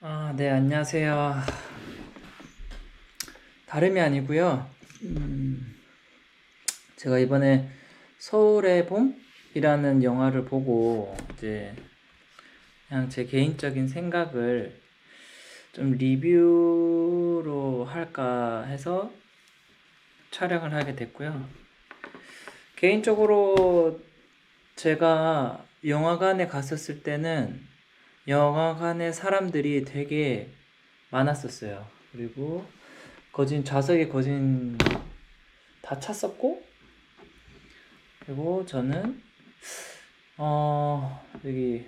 아, 네, 안녕하세요. 다름이 아니고요. 음, 제가 이번에 서울의 봄이라는 영화를 보고 이제 그냥 제 개인적인 생각을 좀 리뷰로 할까 해서 촬영을 하게 됐고요. 개인적으로 제가 영화관에 갔었을 때는 영화관에 사람들이 되게 많았었어요. 그리고 거진 좌석에 거진 다 찼었고 그리고 저는 어 여기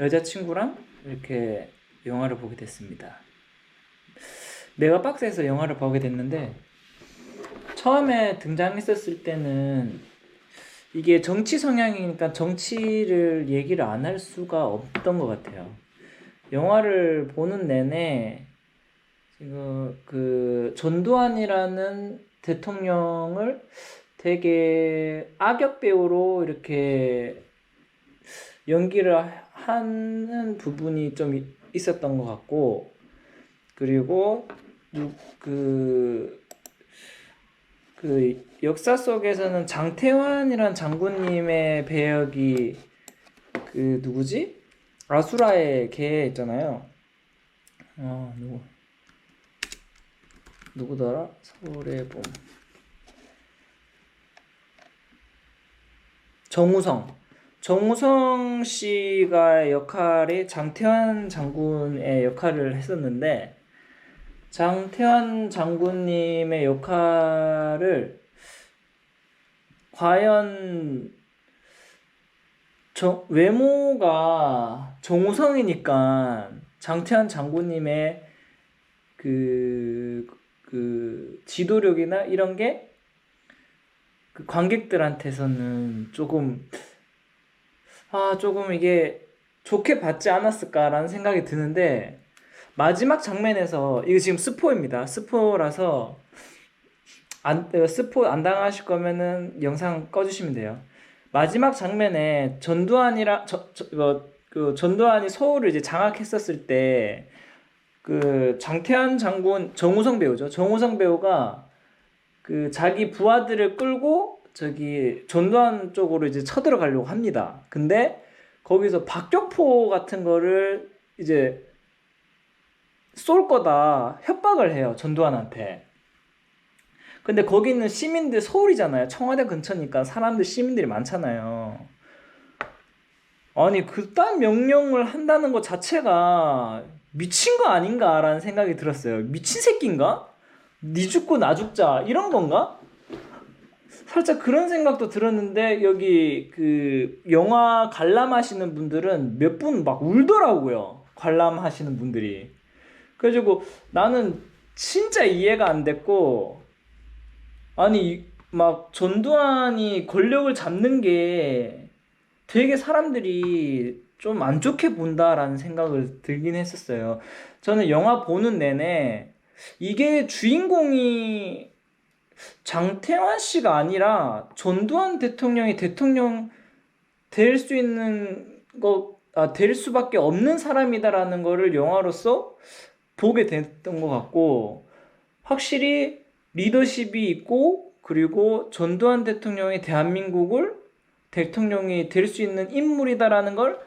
여자친구랑 이렇게 영화를 보게 됐습니다. 메가박스에서 영화를 보게 됐는데 처음에 등장했었을 때는 이게 정치 성향이니까 정치를 얘기를 안 할 수가 없던 것 같아요. 영화를 보는 내내 지금 그 전두환이라는 대통령을 되게 악역 배우로 이렇게 연기를 하는 부분이 좀 있었던 것 같고 그리고 그, 그 역사 속에서는 장태환이란 장군님의 배역이 그 누구지? 아수라의 개 있잖아요. 어 누구? 누구더라? 서울의 봄. 정우성. 정우성 씨가 역할이 장태환 장군의 역할을 했었는데 장태환 장군님의 역할을 과연 저, 외모가 정우성이니까 장태환 장군님의 그, 그 지도력이나 이런 게 그 관객들한테서는 조금 아 조금 이게 좋게 받지 않았을까라는 생각이 드는데 마지막 장면에서 이거 지금 스포입니다. 스포라서 안 스포 안 당하실 거면은 영상 꺼주시면 돼요. 마지막 장면에 전두환이랑 저, 저, 이거 그 전두환이 서울을 이제 장악했었을 때 그 장태환 장군 정우성 배우죠. 정우성 배우가 그 자기 부하들을 끌고 저기 전두환 쪽으로 이제 쳐들어가려고 합니다. 근데 거기서 박격포 같은 거를 이제 쏠 거다 협박을 해요. 전두환한테. 근데 거기 있는 시민들 서울이잖아요. 청와대 근처니까 사람들 시민들이 많잖아요. 아니 그딴 명령을 한다는 것 자체가 미친 거 아닌가라는 생각이 들었어요. 미친 새끼인가? 니 죽고 나 죽자 이런 건가? 살짝 그런 생각도 들었는데 여기 그 영화 관람하시는 분들은 몇 분 막 울더라고요. 관람하시는 분들이. 그래가지고 나는 진짜 이해가 안 됐고 아니 막 전두환이 권력을 잡는 게 되게 사람들이 좀 안 좋게 본다라는 생각을 들긴 했었어요. 저는 영화 보는 내내 이게 주인공이 장태환 씨가 아니라 전두환 대통령이 대통령 될 수 있는 거, 아, 될 수밖에 없는 사람이다라는 거를 영화로서 보게 됐던 것 같고, 확실히 리더십이 있고, 그리고 전두환 대통령이 대한민국을 대통령이 될 수 있는 인물이다라는 걸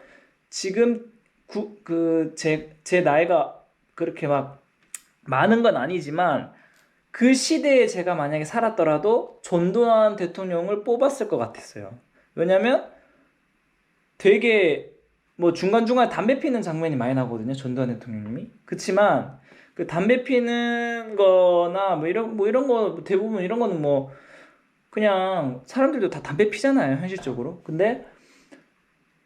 지금 구, 그, 제, 제 나이가 그렇게 막 많은 건 아니지만, 그 시대에 제가 만약에 살았더라도 전두환 대통령을 뽑았을 것 같았어요. 왜냐면 되게 뭐 중간중간 담배 피는 장면이 많이 나거든요. 전두환 대통령님이. 그치만 그 담배 피는 거나 뭐 이런 뭐 이런 거 대부분 이런 거는 뭐 그냥 사람들도 다 담배 피잖아요. 현실적으로. 근데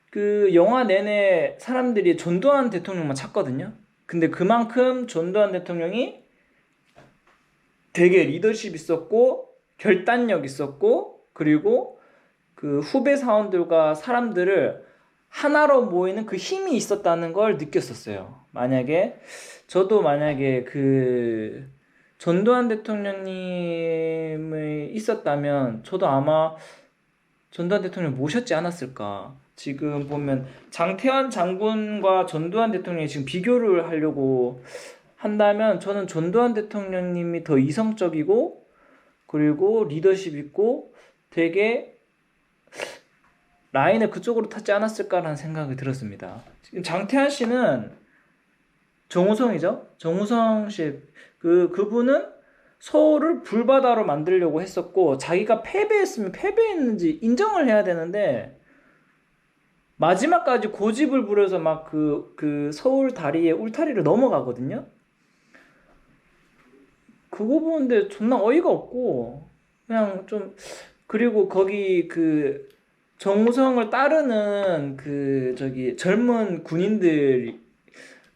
그 영화 내내 사람들이 전두환 대통령만 찾거든요. 근데 그만큼 전두환 대통령이 되게 리더십 있었고 결단력 있었고 그리고 그 후배 사원들과 사람들을 하나로 모이는 그 힘이 있었다는 걸 느꼈었어요. 만약에 저도 만약에 그 전두환 대통령님이 있었다면 저도 아마 전두환 대통령 모셨지 않았을까. 지금 보면 장태환 장군과 전두환 대통령이 지금 비교를 하려고 한다면 저는 전두환 대통령님이 더 이성적이고 그리고 리더십 있고 되게 라인을 그쪽으로 타지 않았을까라는 생각이 들었습니다. 지금 장태환 씨는 정우성이죠. 정우성 씨, 그 그분은 서울을 불바다로 만들려고 했었고 자기가 패배했으면 패배했는지 인정을 해야 되는데 마지막까지 고집을 부려서 막 그 그 서울 다리에 울타리를 넘어가거든요. 그거 보는데 존나 어이가 없고 그냥 좀 그리고 거기 그 정우성을 따르는 그 저기 젊은 군인들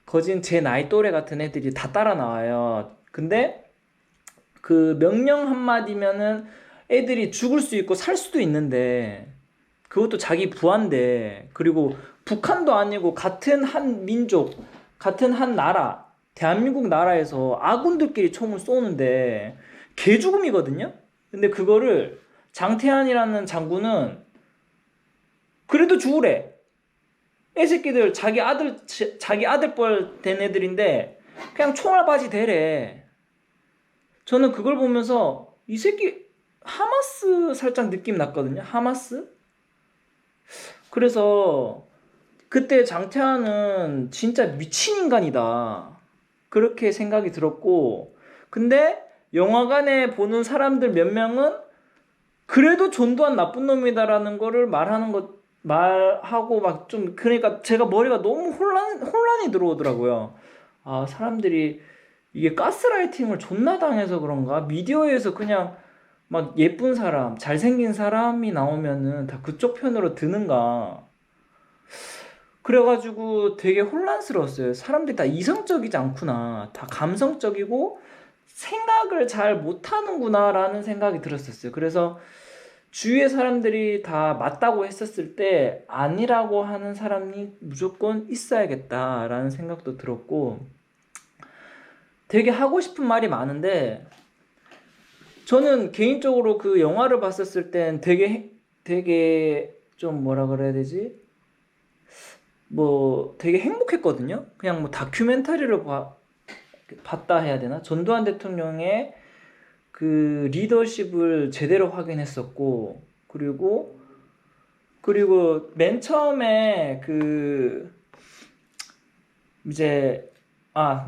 거진 제 나이 또래 같은 애들이 다 따라 나와요. 근데 그 명령 한마디면은 애들이 죽을 수 있고 살 수도 있는데 그것도 자기 부하인데 그리고 북한도 아니고 같은 한 민족 같은 한 나라 대한민국 나라에서 아군들끼리 총을 쏘는데 개죽음이거든요. 근데 그거를 장태환이라는 장군은 그래도 죽으래. 애 새끼들 자기 아들 지- 자기 아들뻘 된 애들인데 그냥 총알바지 대래. 저는 그걸 보면서 이 새끼 하마스 살짝 느낌 났거든요. 하마스? 그래서 그때 장태환은 진짜 미친 인간이다. 그렇게 생각이 들었고, 근데 영화관에 보는 사람들 몇 명은 그래도 전두환 나쁜 놈이다라는 거를 말하는 것 말하고 막 좀 그러니까 제가 머리가 너무 혼란 혼란이 들어오더라고요. 아 사람들이 이게 가스라이팅을 존나 당해서 그런가 미디어에서 그냥 막 예쁜 사람 잘생긴 사람이 나오면은 다 그쪽 편으로 드는가 그래가지고 되게 혼란스러웠어요. 사람들이 다 이성적이지 않구나. 다 감성적이고 생각을 잘 못하는구나라는 생각이 들었었어요. 그래서 주위의 사람들이 다 맞다고 했었을 때 아니라고 하는 사람이 무조건 있어야겠다라는 생각도 들었고 되게 하고 싶은 말이 많은데 저는 개인적으로 그 영화를 봤었을 땐 되게 해- 되게 좀 뭐라 그래야 되지? 뭐 되게 행복했거든요. 그냥 뭐 다큐멘터리를 봐, 봤다 해야 되나? 전두환 대통령의 그 리더십을 제대로 확인했었고 그리고 그리고 맨 처음에 그 이제 아